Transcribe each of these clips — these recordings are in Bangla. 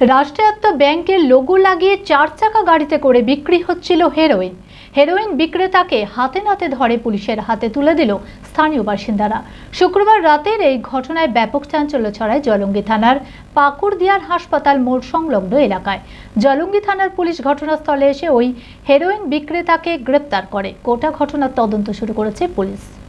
রাষ্ট্রায়ত্ত ব্যাংকের লোগো লাগিয়ে চার চাকা গাড়িতে করে বিক্রি হচ্ছিল হেরোইন। হেরোইন বিক্রেতাকে হাতে নাতে ধরে পুলিশের হাতে তুলে দিল স্থানীয় বাসিন্দারা। শুক্রবার রাতের এই ঘটনায় ব্যাপক চাঞ্চল্য ছড়ায় জলঙ্গি থানার পাকুড়দিয়ার হাসপাতাল মোড় সংলগ্ন এলাকায়। জলঙ্গি থানার পুলিশ ঘটনাস্থলে এসে ওই হেরোইন বিক্রেতাকে গ্রেপ্তার করে। গোটা ঘটনার তদন্ত শুরু করেছে পুলিশ।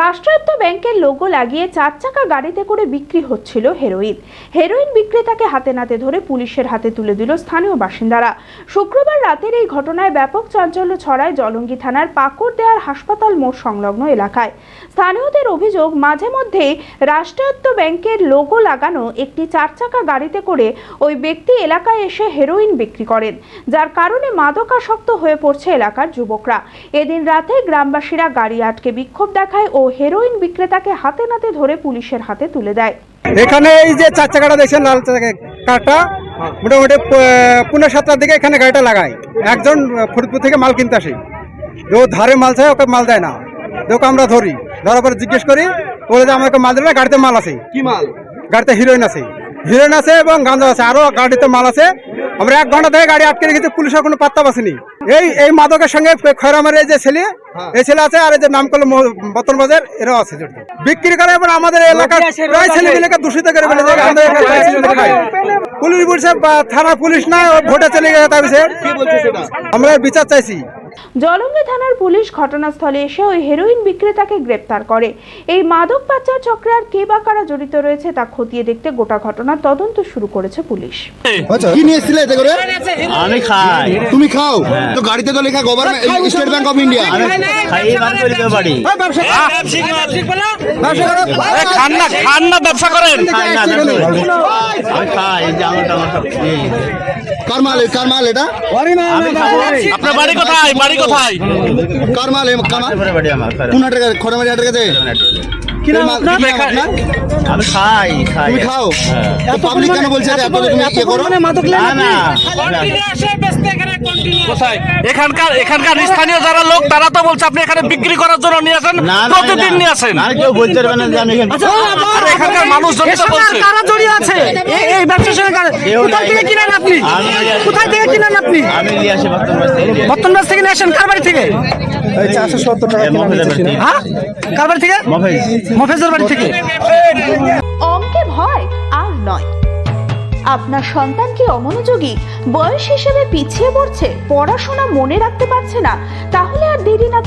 রাষ্ট্রায়ত্ত ব্যাংকের লোগো লাগিয়ে চার চাকা গাড়িতে করে বিক্রি হচ্ছিল হেরোইন। হেরোইন বিক্রেতাকে হাতে নাতে ধরে পুলিশের হাতে তুলে দিল স্থানীয় বাসিন্দারা। শুক্রবার রাতের এই ঘটনায় ব্যাপক চাঞ্চল্য ছড়ায় জলঙ্গি থানার পাকড় দেয়ার হাসপাতাল মোড় সংলগ্ন এলাকায়। স্থানীয়দের অভিযোগ মাঝে মধ্যে রাষ্ট্রায়ত্ত ব্যাংকের লোগো লাগানো একটি চার চাকা গাড়িতে করে ওই ব্যক্তি এলাকায় এসে হেরোইন বিক্রি করেন যার কারণে মাদকাসক্ত হয়ে পড়ছে এলাকার যুবকরা। এদিন রাতে গ্রামবাসীরা গাড়ি আটকে বিক্ষোভ দেখায় ও হেরোইন বিক্রেতাকে হাতে নাতে ধরে পুলিশের হাতে তুলে দেয়। এখানে এই যে চার চাকাটা দেখছেন লাল চাকা কারটা মোটামুটি পুনে সাতটার দিকে এখানে গাড়িটা লাগায়। একজন ফরিদপুর থেকে মাল কিনতে আসে। ও ধারে মাল চায় ওকে মাল দেয় না। ওকে আমরা ধরি। ধরার পরে জিজ্ঞেস করি বলে যে আমাকে মাল দেবে না, গাড়িতে মাল আছে। কি মাল? গাড়িতে হিরোইন আছে। হিরোইন আছে এবং গাঁজা আছে। আরও গাড়িতে মাল আছে। আমরা এক ঘণ্টা ধরে গাড়ি আটকে রেখেছি পুলিশের কোনো পাত্তা পাসেনি এই এই মাদকের সঙ্গে খয়রামের এই যে ছেলে এই ছেলে আছে আর এই যে নাম করল বতন বাজার এরাও আছে। বিক্রি করে এবার আমাদের এলাকার প্রায় ছেলেগুলোকে দূষিত করে ফেলে। পুলিশ বলছে থানা পুলিশ না ভোটে চলে গেছে আমরা বিচার চাইছি। জলঙ্গি থানার পুলিশ ঘটনাস্থলে এসে ওই হেরোইন বিক্রেতাকে গ্রেপ্তার করে এই মাদক পাচার চক্রে আর কে বা কারা জড়িত রয়েছে তা খতিয়ে দেখতে গোটা ঘটনার তদন্ত শুরু করেছে পুলিশ আচ্ছা কি নিয়ে এসেছিলে এতে করে আমি খাই তুমি খাও তো গাড়িতে তো লেখা government State Bank of India খাই বার করে দিতে পারি খান না খান না ব্যবসা করেন খাই না দেখো। আমি খাই এই যে আমার টামার সব কার মাল কার মাল এটা আপনার বাড়ি কোথায় বাড়ি কোথায়? কার মাল এ কার মাল এবারে বাড়ি আমার খাই। কোন হাটের কাছে? হাটের কাছে? কি নাম আপনার? আমি খাই খাই। তুমি খাও। তো পাবলিক কেন বলছে যে এত তুমি করো? না না। এখানকার এখানকার স্থানীয় যারা লোক তারা তো বলছে আপনি এখানে বিক্রি করার জন্য নিয়ে আসেন প্রতিদিন নিয়ে আসেন। আর কেউ বলতে পারবে না আমি এখানকার মানুষজন তো বলছে। কারা জড়িয়ে আছে? এই ব্যবসার সঙ্গে কোথায় থেকে কিনেন আপনি। কোথায় থেকে কিনেন আপনি? আমি নিয়ে আসি। বর্তমানবাস থেকে নিয়ে আসেন? কার বাড়ি থেকে? বাড়ি হ্যাঁ? কার থেকে? মফেজের বাড়ি থেকে। অঙ্কে ভয় আর নয়। আপনার সন্তান কি অমনোযোগী? বয়স হিসেবে পিছিয়ে পড়ছে পড়াশোনা মনে রাখতে পারছে না তাহলে আর দেরি না